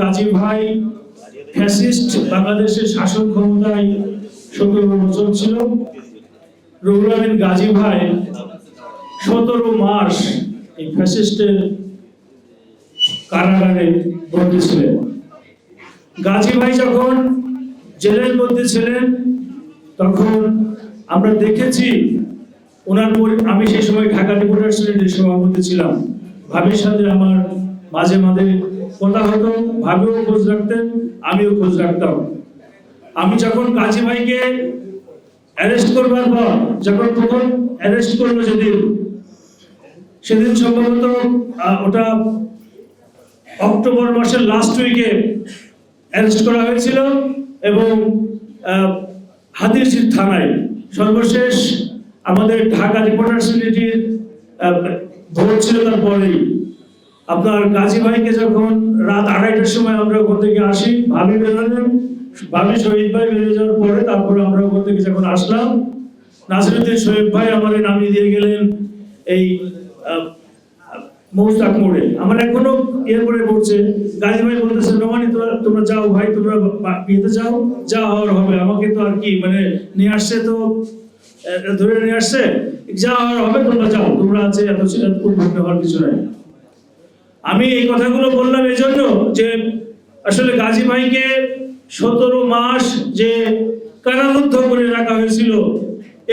গাজী ভাই ফ্যাসিস্ট বাংলাদেশের শাসন ক্ষমতায় সতেরো বছর ছিল। গাজী ভাই সতেরো মাস এই ফ্যাসিস্টের কারাগারে বন্দী ছিলেন। গাজী ভাই যখন জেলের মধ্যে ছিলেন, তখন আমরা দেখেছি ওনার আমি সেই সময় ঢাকা রিপোর্টার্স সভাপতি ছিলাম। ভাবির সাথে আমার মাঝে মাঝে কথা হতো ভাবিও খোঁজ রাখতেন আমিও খোঁজ রাখতাম। আমি যখন গাজী ভাইকে অ্যারেস্ট করবার পর যখন প্রথম অ্যারেস্ট করল সেদিন সেদিন সম্ভবত ওটা অক্টোবর মাসের লাস্ট উইকে অ্যারেস্ট করা হয়েছিল এবং আহ, হাতিরঝির থানায়। সর্বশেষ আমাদের ঢাকা রিপোর্টার্স আহ, ভোট ছিল তারপরেই। আপনার গাজী ভাইকে যখন রাত আড়াইটার সময় আমরা ওখান থেকে আসি, ভাবি বেরোলেন। ভাবি শহীদ ভাই বেরিয়ে যাওয়ার পরে তারপরে আমরা ওখান থেকে যখন আসলাম, নাসিরুদ্দিন শহীদ ভাই আমাদের নামিয়ে দিয়ে গেলেন এই মৌসাক মোড়ে। আমার এখনও এরপরে পড়ছে। গাজী ভাই বলতেছে রমানি তোমরা তোমরা যাও ভাই, তোমরা বিয়েতে যাও। যা হওয়ার হবে। আমাকে তো আর কি মানে নিয়ে আসছে তো ধরে নিয়ে আসছে। যা হওয়ার হবে, তোমরা যাও। তোমরা আছে, এত উদ্বিগ্ন হওয়ার কিছু নাই। আমি এই কথাগুলো বললাম এই জন্য যে আসলে গাজী ভাইকে সতেরো মাস যে কারারুদ্ধ করে রাখা হয়েছিল,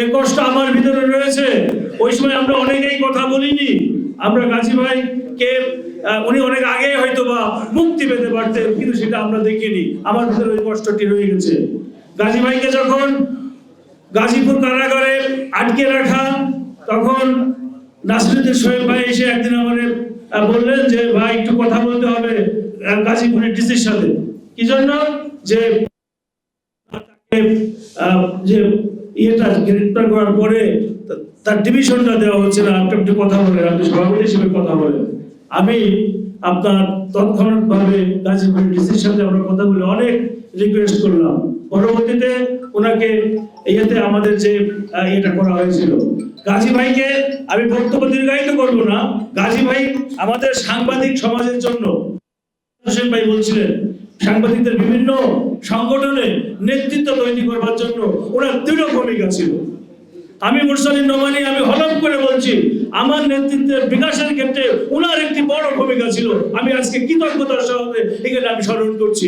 এ কষ্ট আমার ভিতরে রয়েছে। ওই সময় আমরা অনেকেই কথা বলিনি। আমরা গাজী ভাইকে উনি অনেক আগে হয়তো বা মুক্তি পেতে পারতেন, কিন্তু সেটা আমরা দেখিনি। আমার ভিতরে ওই কষ্টটি রয়ে গেছে। গাজী ভাইকে যখন গাজীপুর কারাগারে আটকে রাখা, তখন নাসিরুদ্দিন সোহেল ভাই এসে একদিন আমাদের বললেন যে, ভাই, একটু কথা বলতে হবে গাজীপুরের ডিসির সাথে। কি জন্য? যে যে ইয়েটা গ্রেপ্তার করার পরে তার ডিভিশনটা দেওয়া হচ্ছে না। আপনি একটু কথা বলেন, আপনি সভাপতি হিসেবে কথা বলেন। আমি আপনার তৎক্ষণাৎ ভাবে গাজীপুরের ডিসির সাথে আমরা কথা বলে অনেক রিকোয়েস্ট করলাম। পরবর্তীতে ওনাকে ইয়েতে আমাদের যে ইয়েটা করা হয়েছিল। গাজী ভাইকে আমি বক্তব্য দীর্ঘায়িত করব না। গাজী ভাই আমাদের সাংবাদিক সমাজের জন্য, হোসেন ভাই বলছিলেন, সাংবাদিকদের বিভিন্ন সংগঠনে নেতৃত্ব তৈরি করবার জন্য ওনার দৃঢ় ভূমিকা ছিল। আমি মুরসালিন নোমানি আমি হলফ করে বলছি, আমার নেতৃত্বের বিকাশের ক্ষেত্রে ওনার একটি বড় ভূমিকা ছিল। আমি আজকে কৃতজ্ঞতার সহকারে এখানে আমি স্মরণ করছি।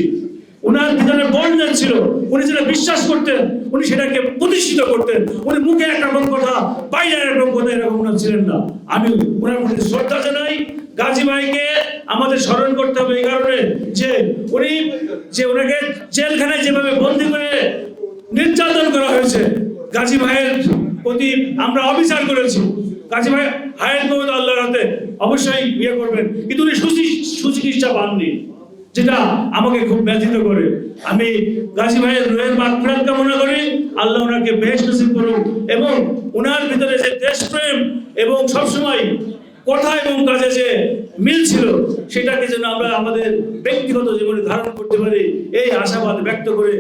ওনার ভিতরে বর্ণের ছিল, উনি যেটা বিশ্বাস করতেন, উনি সেটাকে প্রতিষ্ঠিত করতেন। উনি মুখে একরকম কথা বাইরে একরকম কথা, এরকম ওনার ছিলেন না। আমি ওনার প্রতি শ্রদ্ধা জানাই। গাজী ভাইকে আমাদের স্মরণ করতে হবে এই কারণে যে উনি যে ওনাকে জেলখানায় যেভাবে বন্দি করে নির্যাতন করা হয়েছে, গাজী ভাইয়ের প্রতি আমরা অবিচার করেছি। গাজী ভাই, হায়াত মোহাম্মদ আল্লাহর হাতে অবশ্যই বিয়ে করবেন। কিন্তু উনি সুচি- সুচিকিৎসা পাননি। যেটা আমাকে খুব ব্যথিত করে। আমি গাজী ভাইয়ের রোহের মাগফিরাত কামনা করি, আল্লাহ ওনাকে বেশ নসিব করুক এবং ওনার ভিতরে যে দেশপ্রেম এবং সবসময় কথা এবং কাজে যে মিল ছিল, সেটাকে যেন আমরা আমাদের ব্যক্তিগত জীবনে ধারণ করতে পারি, এই আশাবাদ ব্যক্ত করে